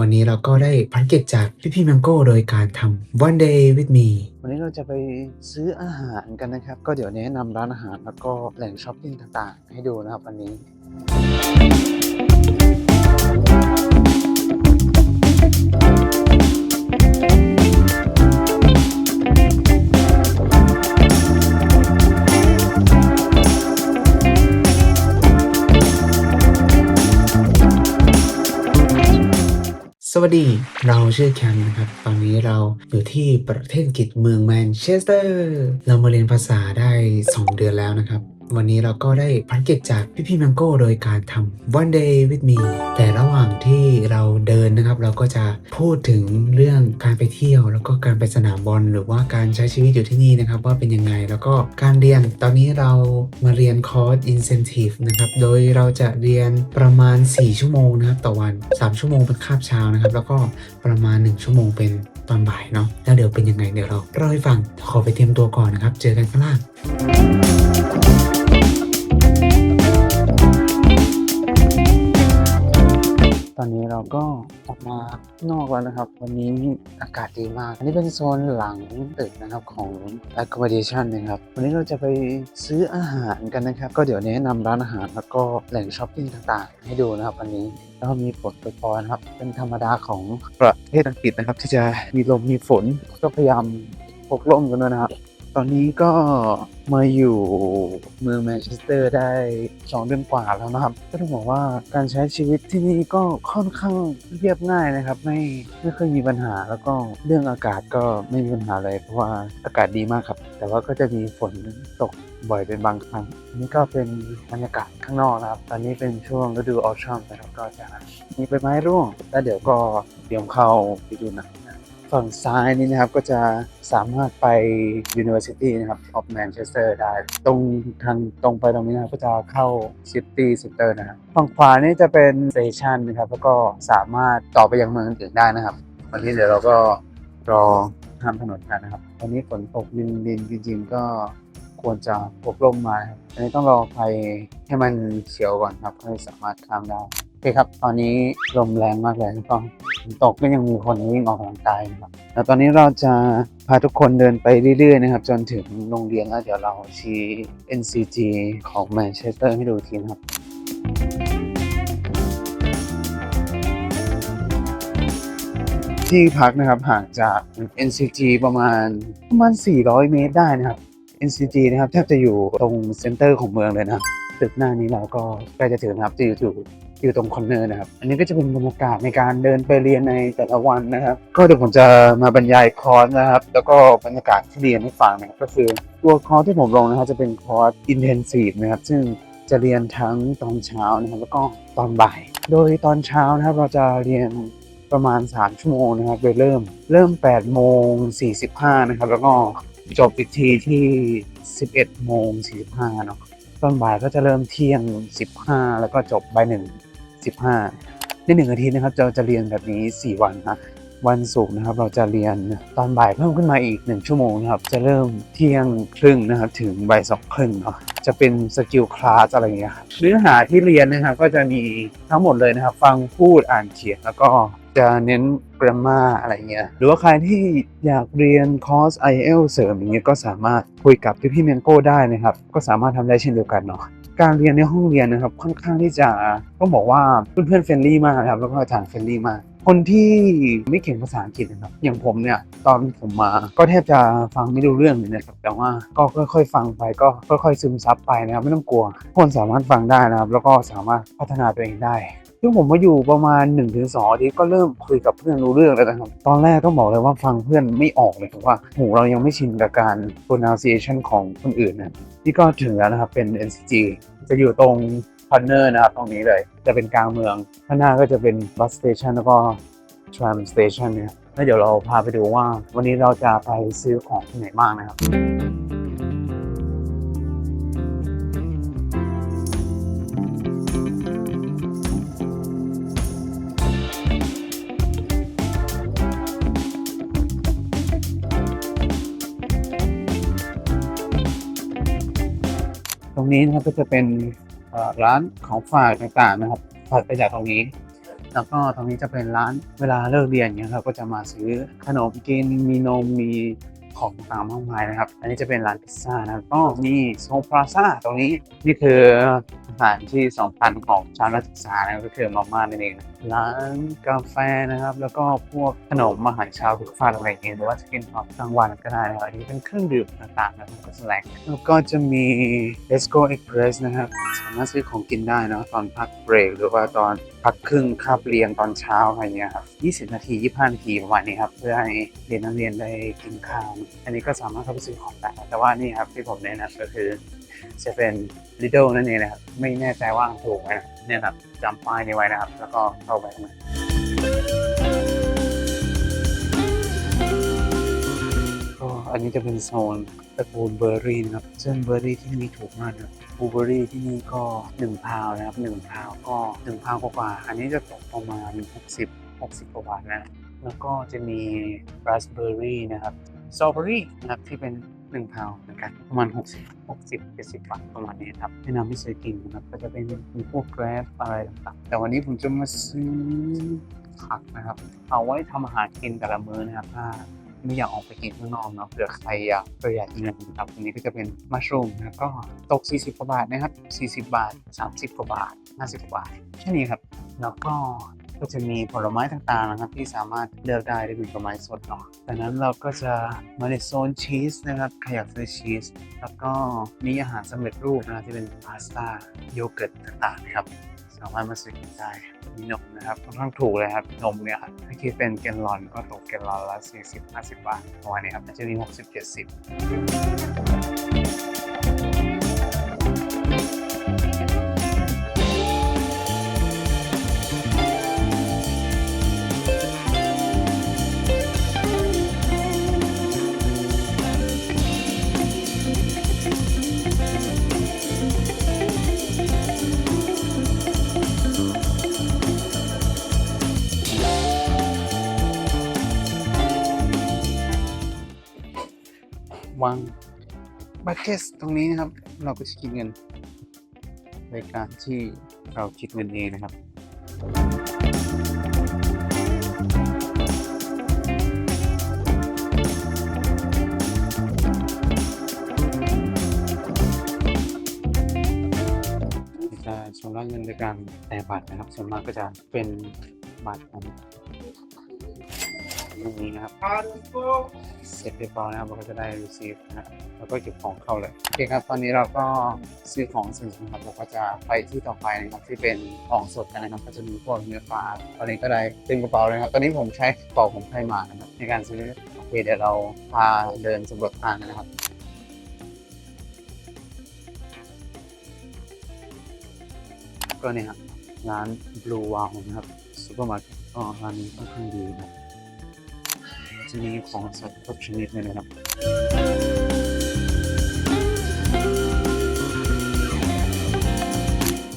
วันนี้เราก็ได้พันเกิจจากพี่พี่แมงโก้โดยการทำ one day with me วันนี้เราจะไปซื้ออาหารกันนะครับ ก็เดี๋ยวแนะนำร้านอาหารแล้วก็แหล่งช้อปปิ้งต่างๆ ให้ดูนะครับวันนี้ สวัสดี เราชื่อแคมนะครับ ตอนนี้เราอยู่ที่ประเทศอังกฤษเมืองแมนเชสเตอร์ เรามาเรียนภาษาได้ 2 เดือนแล้วนะครับ วันนี้เราก็ได้ภารกิจจากพี่พี่แมงโก้โดยการทำ one day with me แต่ระหว่างที่เราเดินนะครับ เราก็จะพูดถึงเรื่องการไปเที่ยว แล้วก็การไปสนามบอลหรือว่าการใช้ชีวิตอยู่ที่นี่นะครับ ว่าเป็นยังไงแล้วก็การเรียนตอนนี้เรามาเรียนคอร์ส incentive นะครับ โดยเราจะเรียนประมาณ 4 ชั่วโมงนะครับต่อวัน 3 ชั่วโมงเป็นคาบเช้านะครับ แล้วก็ประมาณ 1 ชั่วโมงเป็นตอนบ่ายเนาะแล้วเดี๋ยวเป็นยังไงเดี๋ยวเราเล่าให้ฟังขอไปเตรียมตัวก่อนนะครับ เจอกันข้างล่าง อนนี้เราก็ออกมานอกแล้วนะครับ วันนี้อากาศดีมาก อันนี้เป็นโซนหลังตึกนะครับของ accommodation นะครับ วันนี้เราจะไปซื้ออาหารกันนะครับ ก็เดี๋ยวแนะนำร้านอาหารแล้วก็แหล่งช้อปปิ้งต่างๆ ให้ดูนะครับวันนี้แล้วก็มีฝนโปรยๆนะครับ เป็นธรรมดาของประเทศอังกฤษนะครับ ที่จะมีลมมีฝนก็พยายามพกร่มกันด้วยนะครับ ตอนนี้ก็มาอยู่เมืองแมนเชสเตอร์ได้สองเดือนกว่าแล้วนะครับ ก็ต้องบอกว่าการใช้ชีวิตที่นี่ก็ค่อนข้างเรียบง่ายนะครับ ไม่ไม่เคยมีปัญหาแล้วก็เรื่องอากาศก็ไม่มีปัญหาเลยเพราะว่าอากาศดีมากครับ แต่ว่าก็จะมีฝนตกบ่อยเป็นบางครั้งนนี้ก็เป็นบรรยากาศข้างนอกนะครับ ตอนนี้เป็นช่วงฤดูออชัมนะครับก็จะมีใบไม้ร่วงแล้วเดี๋ยวก็เตรียมเข้าไปดูหนัง ฝั่งซ้ายนี่นะครับก็จะสามารถไป University นะครับ of Manchester ได้ ตรงทางตรงไปตรงนี้นะครับก็จะเข้า City Center นะครับฝั่งขวานี่จะเป็นสเตชันนะครับ แล้วก็สามารถต่อไปยังเมืองอื่นได้นะครับ วันนี้เดี๋ยวเราก็รอข้ามถนนกันนะครับตอนนี้ฝนตกดินดินจริง ๆ ก็ควรจะพกร่มมาครับอันนี้ต้องรอไฟให้มันเขียวก่อนครับค่อสามารถข้ามได้โอเคครับ ตอนนี้ลมแรงมากเลยก็ฝน ตกก็ยังมีคนวิ่งออกกำลังกายนะครับแล้วตอนนี้เราจะพาทุกคนเดินไปเรื่อยๆนะครับ จนถึงโรงเรียนแล้วเดี๋ยวเราชี้ NCG ของแมนเชสเตอร์ให้ดูทีนะครับที่พักนะครับห่างจาก NCG ประมาณประมาณ 400 เมตรได้นะครับ NCG นะครับแทบจะอยู่ตรงเซ็นเตอร์ของเมืองเลยนะครับตึกหน้านี้เราก็ใกล้จะถึงนะครับจะอยู่ อยู่ตรงคอนเนอร์นะครับ อันนี้ก็จะเป็นบรรยากาศในการเดินไปเรียนในแต่ละวันนะครับ ก็เดี๋ยวผมจะมาบรรยายคอร์สนะครับ แล้วก็บรรยากาศที่เรียนให้ฟังนะครับก็คือตัวคอร์สที่ผมลงนะครับจะเป็นคอร์ส intensive นะครับ ซึ่งจะเรียนทั้งตอนเช้านะครับ แล้วก็ตอนบ่าย โดยตอนเช้านะครับ เราจะเรียนประมาณ 3 ชั่วโมงนะครับ โดยเริ่มเริ่ม8โมง45นะครับ แล้วก็จบอีกทีที่ 11โมง45เนาะตอนบ่ายก็จะเริ่มเที่ยง 15 แล้วก็จบบ่ายหนึ่ง 15 ในหนึ่งอาทิตย์นะครับเราจะเรียนแบบนี้ 4 วันนะวันศุกร์นะครับเราจะเรียนตอนบ่ายเพิ่มขึ้นมาอีก 1 ชั่วโมงนะครับจะเริ่มเที่ยงครึ่งนะครับถึงบ่ายสองครึ่งเนาะจะเป็นสกิลคลาสอะไรเงี้ยเนื้อหาที่เรียนนะครับก็จะมีทั้งหมดเลยนะครับ ฟังพูดอ่านเขียนแล้วก็จะเน้น grammar อะไรเงี้ยหรือว่าใครที่อยากเรียนคอร์ส IELTS เสริมอย่างเงี้ยก็สามารถคุยกับพี่พี่เมนโก้ได้นะครับ ก็สามารถทำได้เช่นเดียวกันเนาะ การเรียนในห้องเรียนนะครับ ค่อนข้างที่จะต้องบอกว่าเพื่อนๆเฟรนลี่มากนะครับแล้วก็อาจารย์เฟรนลี่มากคนที่ไม่เก่งภาษาอังกฤษนะครับ อย่างผมเนี่ยตอนผมมาก็แทบจะฟังไม่รู้เรื่องเลยนะครับแต่ว่าก็ค่อยๆฟังไปก็ค่อยๆซึมซับไปนะครับไม่ต้องกลัวคนสามารถฟังได้นะครับ แล้วก็สามารถพัฒนาตัวเองได้ ซึ่งผมมาอยู่ประมาณ1นถึงสอาทิตย์ก็เริ่มคุยกับเพื่อนรู้เรื่องแล้วนะครับ ตอนแรกต้องบอกเลยว่าฟังเพื่อนไม่ออกเลยเพราะว่าหูเรายังไม่ชินกับการ pronunciation ของคนอื่นนะนี่ก็ถึงแล้วนะครับเป็น NCG จะอยู่ตรงคอนเนอร์นะครับตรงนี้เลยจะเป็นกลางเมืองข้างหน้าก็จะเป็นบัสสเตชันแล้วก็ tram station เนี่ยแล้วเดี๋ยวเราพาไปดูว่า วันนี้เราจะไปซื้อของที่ไหนบ้างนะครับ รงนี้นะครับก็จะเป็นร้านของฝากต่างๆนะครับถัดไปจากตรงนี้ แล้วก็ตรงนี้จะเป็นร้านเวลาเลิกเรียนเนี่ยเราก็จะมาซื้อขนมกินมีนมมี ของต่างๆมากมายนะครับ อันนี้จะเป็นร้านพิซซ่านะครับก็มีโซพลาซ่าตรงนี้นี่คืออาหารที่สำคัญของชาวนักศึกษานะก็คือมาม่านั่นเองนะร้านกาแฟนะครับ แล้วก็พวกขนมอาหารเช้าทุกฟาดอะไรอย่างเงี้ยหรือว่าจะกินตอนกลางวันก็ได้นะครับอันนี้เป็นเครื่องดื่มต่างๆนะครับก็สแลกแล้วก็จะมี Let's Go Express นะครับสามารถซื้อของกินได้นะตอนพักเบรกหรือว่าตอน พักครึ่งคาบเรียนตอนเช้าอะไรเงี้ยครับ 20 นาที 25 นาทีประมาณนี้ครับ เพื่อให้เรียนนักเรียนได้กินข้าว อันนี้ก็สามารถเข้าไปซื้อของได้ แต่ว่านี่ครับที่ผมแนะนำก็คือจะเป็น Lidl นั่นเองนะครับ ไม่แน่ใจว่าถูกไหมเนี่ยครับจำป้ายนี้ไว้นะครับ แล้วก็เข้าไปข้างใน อันนี้จะเป็นโซนตระกูลเบอร์รี่นะครับ ซึ่งเบอร์รี่ที่นี่ถูกมากนะบลูเบอร์รี่ที่นี่ก็1พาวนะครับ1พาวก็1พาวกว่า อันนี้จะตกประมาณ 60 60กว่าบาทนะ แล้วก็จะมีราสเบอร์รี่นะครับสตรอเบอรี่นะครับที่เป็น1พาวเหมือนกันประมาณ 60 60 70บาทประมาณนี้ครับแนะนำให้ซื้อกินนะครับก็จะเป็นมีพวกแกร็บอะไรต่างๆ แต่วันนี้ผมจะมาซื้อผักนะครับ เอาไว้ทำอาหารกินแต่ละมื้อนะครับถ้า ไม่อยากออกไปกินข้างนอกเนาะเผื่อใครอยากประหยัดเงินนะครับอันนี้ก็จะเป็นมัชรูมนะก็ตก 40กว่าบาทนะครับ 40 บาท 30กว่าบาท 50กว่าบาทแค่นี้ครับ แล้วก็ก็จะมีผลไม้ต่างๆนะครับ ที่สามารถเลือกได้ได้เป็นผลไม้สดเนาะดังนั้นเราก็จะมาในโซนชีสนะครับใครอยากซื้อชีส แล้วก็มีอาหารสำเร็จรูปนะที่เป็นพาสต้าโยเกิร์ตต่างๆนะครับ สามารถมาซื้อกินได้มีนมนะครับค่อนข้างถูกเลยครับนมเนี่ยครับถ้าคิดเป็นแกนลอนก็ตกแกนลอนละ40 50 บาทประมาณนี้ครับจะมี 60 บัตเกสตรงนี้นะครับ เราก็จะคิดเงินในการที่เราคิดเงินเองนะครับจะชำระเงินโดยการแต่บัตรนะครับส่วนมากก็จะเป็นบัตรของ รงนี้นะครับ เสร็จเรียบร้อยนะครับเราก็จะได้ receive นะแล้วก็เก็บของเข้าเลยโอเคครับตอนนี้เราก็ซื้อของเสร็จนะครับเราก็จะไปที่ต่อไปนะครับที่เป็นของสดกันนะครับก็จะมีพวกเนื้อปลาตอนนี้ก็ได้เต็มกระเป๋าเลยครับตอนนี้ผมใช้กระเป๋าผมไทยมานะครับในการซื้อโอเคเดี๋ยวเราพาเดินสำรวจทางกันนะครับก็เนี่ยร้าน Blue Wow นะครับซูเปอร์มาร์เก็ตร้านนี้ค่อนข้างดีนะครับ จะมีของสดทุกชนิดเลยนะครับ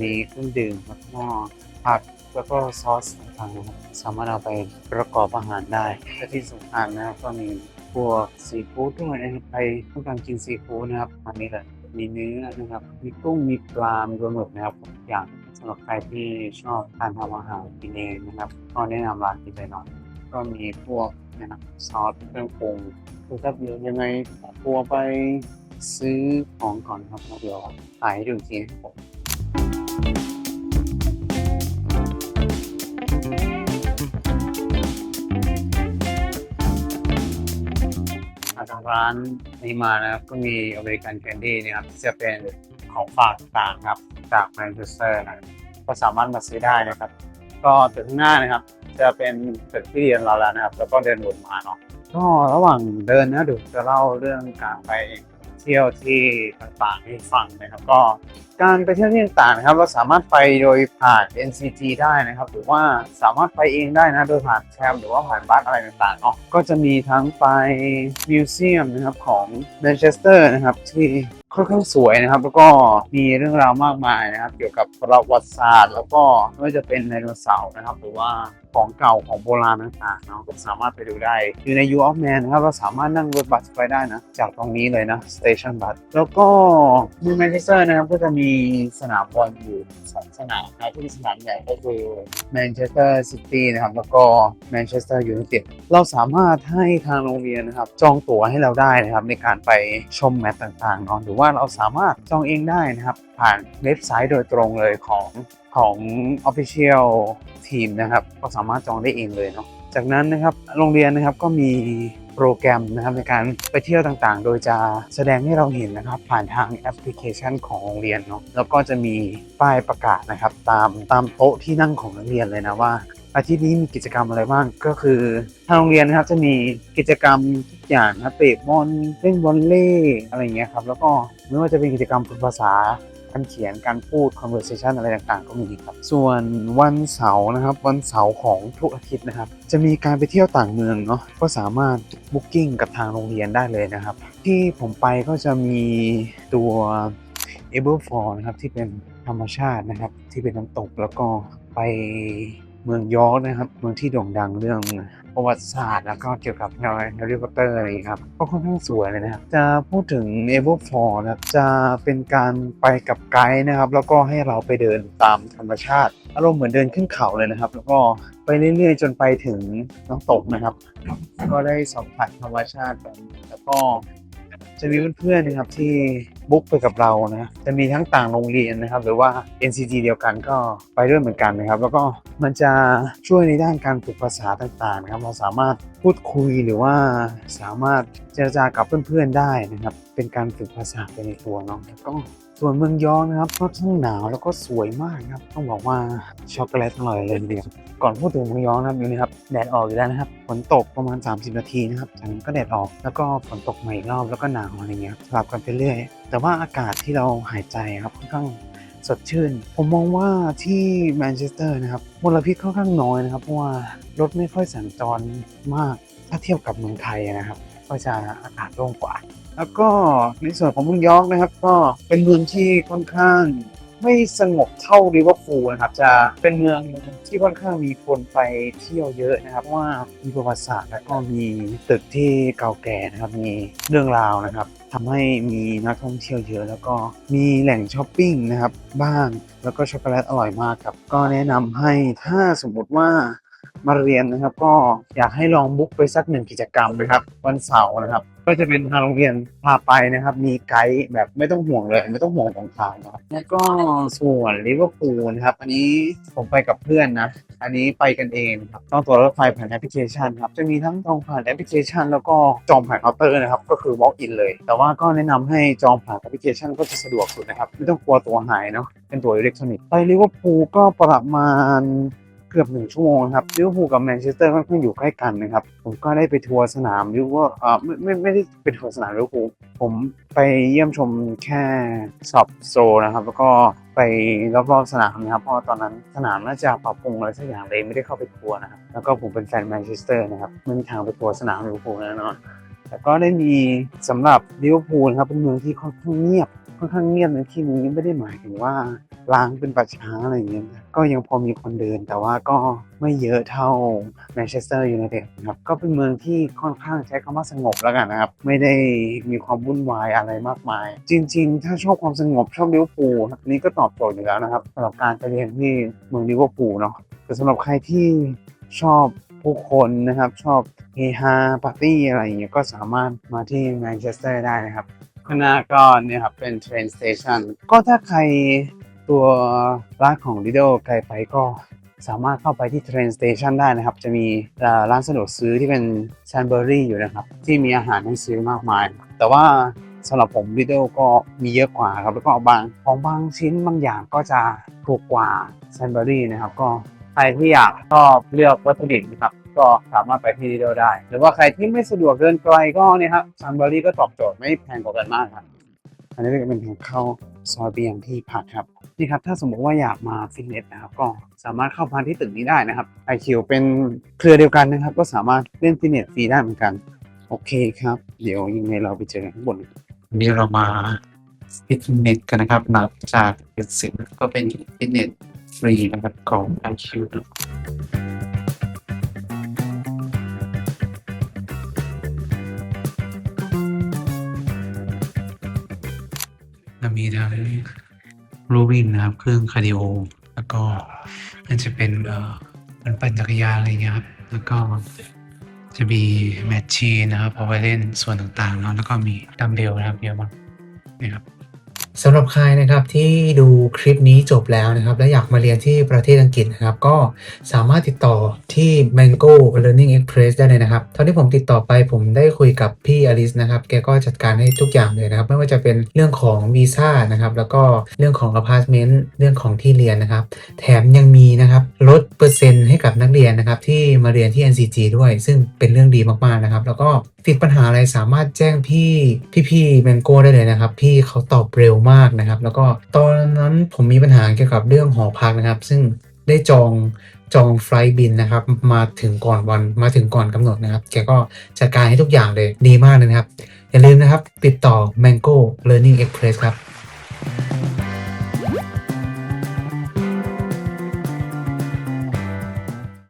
มีเครื่องดื่มแล้วก็ผักแล้วก็ซอสต่างๆนะครับสามารถเอาไปประกอบอาหารได้และที่สำคัญนะครับก็มีพวกซีฟู้ดด้วยนะครับใครต้องการกินซีฟู้ดนะครับอันนี้แหละมีเนื้อนะครับ มีกุ้ง มีปลา มีปลาหมึกนะครับทุกอย่างสำหรับใครที่ชอบการทำอาหารกินเองนะครับ ก็แนะนำร้านนี้เลยเนาะก็มีพวก นะครับซอสเครื่องปรุงคือถ้าเดี๋ยวยังไงขอตัวไปซื้อของก่อนครับเดี๋ยวถ่ายให้ดูทีนะครับผมมาทางร้านนี้มานะครับก็มีอเมริกันแคนดี้นะครับจะเป็นของฝากต่างครับจากแมนเชสเตอร์นะครับก็สามารถมาซื้อได้นะครับ ก็ตึกข้างหน้านะครับ จะเป็นตึกที่เรียนเราแล้วนะครับ แล้วก็เดินวนมาเนาะก็ระหว่างเดินนะเดี๋ยวจะเล่าเรื่องการไปเที่ยวที่ต่างๆให้ฟังนะครับก็การไปเที่ยวที่ต่างๆนะครับ เราสามารถไปโดยผ่าน NCT ได้นะครับ หรือว่าสามารถไปเองได้นะโดยผ่านแทมหรือว่าผ่านบัสอะไรต่างๆเนาะก็จะมีทั้งไปมิวเซียมนะครับของแมนเชสเตอร์นะครับที่ค่อนข้างสวยนะครับ แล้วก็มีเรื่องราวมากมายนะครับ เกี่ยวกับประวัติศาสตร์ แล้วก็ไม่ว่าจะเป็นไดโนเสาร์นะครับ หรือว่า ของเก่าของโบราณต่างๆเนาะก็สามารถไปดูได้ อยู่ใน U of Man นะครับเราสามารถนั่งรถบัสไปได้นะ จากตรงนี้เลยนะสเตชันบัสแล้วก็เมืองแมนเชสเตอร์นะครับก็จะมีสนามบอลอยู่สองสนามนะที่สนามใหญ่ก็คือแมนเชสเตอร์ซิตี้นะครับ แล้วก็แมนเชสเตอร์ยูไนเต็ดเราสามารถให้ทางโรงเรียนนะครับ จองตั๋วให้เราได้นะครับ ในการไปชมแมตช์ต่างๆเนาะหรือว่าเราสามารถจองเองได้นะครับ ผ่านเว็บไซต์โดยตรงเลยของของ Official Team นะครับ ก็สามารถจองได้เองเลยเนาะจากนั้นนะครับโรงเรียนนะครับก็มีโปรแกรมนะครับในการไปเที่ยวต่างๆ โดยจะแสดงให้เราเห็นนะครับ ผ่านทางแอปพลิเคชันของโรงเรียนเนาะแล้วก็จะมีป้ายประกาศนะครับ ตามตามโต๊ะที่นั่งของนักเรียนเลยนะว่า อาทิตย์นี้มีกิจกรรมอะไรบ้างก็คือทางโรงเรียนนะครับจะมีกิจกรรมทุกอย่างนะเตะบอลเล่นวอลเลย์อะไรเงี้ยครับแล้วก็ไม่ว่าจะเป็นกิจกรรมฝึกภาษา การเขียนการพูด conversation อะไรต่างๆ ก็มีครับ ส่วนวันเสาร์นะครับ วันเสาร์ของทุกอาทิตย์นะครับ จะมีการไปเที่ยวต่างเมืองเนาะก็สามารถ booking กับทางโรงเรียนได้เลยนะครับ ที่ผมไปก็จะมีตัว a b l e f o r นะครับที่เป็นธรรมชาตินะครับ ที่เป็นน้ำตกแล้วก็ไป เมืองยอร์กนะครับ เมืองที่โด่งดังเรื่องประวัติศาสตร์ แล้วก็เกี่ยวกับแฮร์รี่พอตเตอร์อะไรอย่างนี้ครับก็ค่อนข้างสวยเลยนะครับ จะพูดถึง a b l e f o r นะครับจะเป็นการไปกับไกด์นะครับ แล้วก็ให้เราไปเดินตามธรรมชาติอารมณ์เหมือนเดินขึ้นเขาเลยนะครับ แล้วก็ไปเรื่อยๆ จนไปถึงน้ำตกนะครับ ก็ได้สัมผัสธรรมชาติกันแล้วก็จะมีเพื่อนๆนะครับที่ บุ๊กไปกับเรานะจะมีทั้งต่างโรงเรียนนะครับ หรือว่า NCT เดียวกันก็ไปด้วยเหมือนกันนะครับ แล้วก็มันจะช่วยในด้านการฝึกภาษาต่างๆนะครับ เราสามารถพูดคุยหรือว่าสามารถเจรจากับเพื่อนๆได้นะครับ เป็นการฝึกภาษาไปในตัวเนาะแล้วก็ส่วนเมืองยองนะครับก็ทั้งหนาวแล้วก็สวยมากครับ ต้องบอกว่าช็อกโกแลตอร่อยเลยเดียวก่อนพูดถึงเมืองยองนะครับอยู่นี่ครับแดดออกอยู่แล้วนะครับฝนตกประมาณ 30 นาทีนะครับจากนั้นก็แดดออกแล้วก็ฝนตกใหม่อีกรอบแล้วก็หนาวอะไรเงี้ยสลับกันไปเรื่อย แต่ว่าอากาศที่เราหายใจครับค่อนข้างสดชื่น ผมมองว่าที่แมนเชสเตอร์นะครับมลพิษค่อนข้างน้อยนะครับเพราะว่ารถไม่ค่อยสัญจรมากถ้าเทียบกับเมืองไทยนะครับ ก็จะอากาศโล่งกว่า แล้วก็ในส่วนของเมืองยอร์กนะครับก็เป็นเมืองที่ค่อนข้างไม่สงบเท่าริเวอร์พูลนะครับจะเป็นเมืองที่ค่อนข้างมีคนไปเที่ยวเยอะนะครับเพราะว่ามีประวัติศาสตร์แล้วก็มีตึกที่เก่าแก่นะครับมีเรื่องราวนะครับทำให้มีนักท่องเที่ยวเยอะ แล้วก็มีแหล่งช้อปปิ้งนะครับบ้างแล้วก็ช็อกโกแลตอร่อยมากครับก็แนะนำให้ถ้าสมมติว่า มาเรียนนะครับ ก็อยากให้ลองบุ๊กไปสักหนึ่งกิจกรรมนะครับ วันเสาร์นะครับ ก็จะเป็นทางโรงเรียนพาไปนะครับ มีไกด์แบบไม่ต้องห่วงเลย ไม่ต้องห่วงของทางนะครับแล้วก็ส่วนลิเวอร์พูลนะครับ อันนี้ผมไปกับเพื่อนนะ อันนี้ไปกันเองครับต้องตัวรถไฟผ่านแอปพลิเคชันครับจะมีทั้งจองผ่านแอปพลิเคชัน แล้วก็จองผ่านเคาน์เตอร์นะครับก็คือ walk in เลย แต่ว่าก็แนะนำให้จองผ่านแอปพลิเคชันก็จะสะดวกสุดนะครับไม่ต้องกลัวตัวหายเนาะเป็นตัวอิเล็กทรอนิกส์ไปลิเวอร์พูลก็ประมาณ เกือบหนึ่งชั่วโมงนะครับลิเวอร์พูลกับแมนเชสเตอร์ค่อนข้างอยู่ใกล้กันนะครับ ผมก็ได้ไปทัวร์สนามลิเวอร์เอ่อไม่ไม่ไม่ได้ไปทัวร์สนามลิเวอร์พูลผมไปเยี่ยมชมแค่สอบโซนะครับ แล้วก็ไปรอบๆสนามนะครับเพราะตอนนั้นสนามน่าจะปรับปรุงอะไรสักอย่างเลยไม่ได้เข้าไปทัวร์นะครับแล้วก็ผมเป็นแฟนแมนเชสเตอร์นะครับไม่มีทางไปทัวร์สนามลิเวอร์พูลแน่นอนแต่ก็ได้มีสำหรับลิเวอร์พูลครับเป็นเมืองที่ค่อนข้างเงียบ ค่อนข้างเงียบในที่นี้ไม่ได้หมายถึงว่าล้างเป็นป่าช้าอะไรอย่างเงี้ยก็ยังพอมีคนเดิน แต่ว่าก็ไม่เยอะเท่าแมนเชสเตอร์ยูไนเต็ดนะครับก็เป็นเมืองที่ค่อนข้างใช้คำว่าสงบแล้วกันนะครับ ไม่ได้มีความวุ่นวายอะไรมากมาย จริง ๆ ถ้าชอบความสงบชอบลิเวอร์พูลนนี้ก็ตอบโจทย์อยู่แล้วนะครับสำหรับการไปเรียนที่เมืองลิเวอร์พูลเนาะแต่สำหรับใครที่ชอบผู้คนนะครับ ชอบเฮฮาปาร์ตี้อะไรอย่างเงี้ยก็สามารถมาที่แมนเชสเตอร์ได้นะครับ ข้างหน้าก็เนี่ยครับเป็นเทรนสเตชันก็ถ้าใครตัวร้านของ Lido ไกลไปก็สามารถเข้าไปที่เทรนสเตชันได้นะครับ จะมีร้านสะดวกซื้อที่เป็นแซนเบอรี่อยู่นะครับ ที่มีอาหารให้ซื้อมากมาย แต่ว่าสำหรับผม Lido ก็มีเยอะกว่าครับ แล้วก็บางของบางชิ้นบางอย่างก็จะถูกกว่าแซนเบอรี่นะครับ ก็ใครที่อยากชอบเลือกวัตถุดิบนะครับ ก็สามารถไปที่ Lido ได้ หรือว่าใครที่ไม่สะดวกเดินไกลก็เนี่ยครับซันเบอรี่ก็ตอบโจทย์ไม่แพงกว่ากันมากครับ อันนี้ก็เป็นทางเข้าซอยเบียงที่พักครับนี่ครับถ้าสมมติว่าอยากมาฟิตเนสนะครับก็สามารถเข้าพักที่ตึกนี้ได้นะครับไอคิวเป็นเครือเดียวกันนะครับ ก็สามารถเล่นฟิตเนสฟรีได้เหมือนกัน โอเคครับ เดี๋ยวยังไงเราไปเจอกันข้างบนวันนี้เรามาฟิตเนสกันนะครับหลังจากเสร็จก็เป็นฟิตเนสฟรีนะครับของ IQ นะ ทั้งรูวิ่งนะครับ เครื่องคาร์ดิโอ แล้วก็มันจะเป็นเอ่อมันปั่นจักรยานอะไรเงี้ยครับ แล้วก็จะมีแมชชีนนะครับเอาไว้เล่นส่วนต่างๆเนาะแล้วก็มีดัมเบลนะครับเยอะมากนี่ครับ สำหรับใครนะครับที่ดูคลิปนี้จบแล้วนะครับ และอยากมาเรียนที่ประเทศอังกฤษนะครับ ก็สามารถติดต่อที่ Mango Learning Express ได้เลยนะครับตอนที่ผมติดต่อไปผมได้คุยกับพี่อลิสนะครับ แกก็จัดการให้ทุกอย่างเลยนะครับ ไม่ว่าจะเป็นเรื่องของวีซ่านะครับ แล้วก็เรื่องของอพาร์ตเมนต์เรื่องของที่เรียนนะครับ แถมยังมีนะครับลดเปอร์เซ็นต์ให้กับนักเรียนนะครับที่มาเรียนที่ NCG ด้วย ซึ่งเป็นเรื่องดีมากๆนะครับ แล้วก็ติดปัญหาอะไรสามารถแจ้งพี่พี่ๆแมงโก้ได้เลยนะครับ พี่เขาตอบเร็วมากนะครับ แล้วก็ตอนนั้นผมมีปัญหาเกี่ยวกับเรื่องหอพักนะครับ ซึ่งได้จองจองไฟล์บินนะครับ มาถึงก่อนวันมาถึงก่อนกำหนดนะครับ แกก็จัดการให้ทุกอย่างเลยดีมากเลยนะครับ อย่าลืมนะครับ ติดต่อ Mango Learning Express ครับ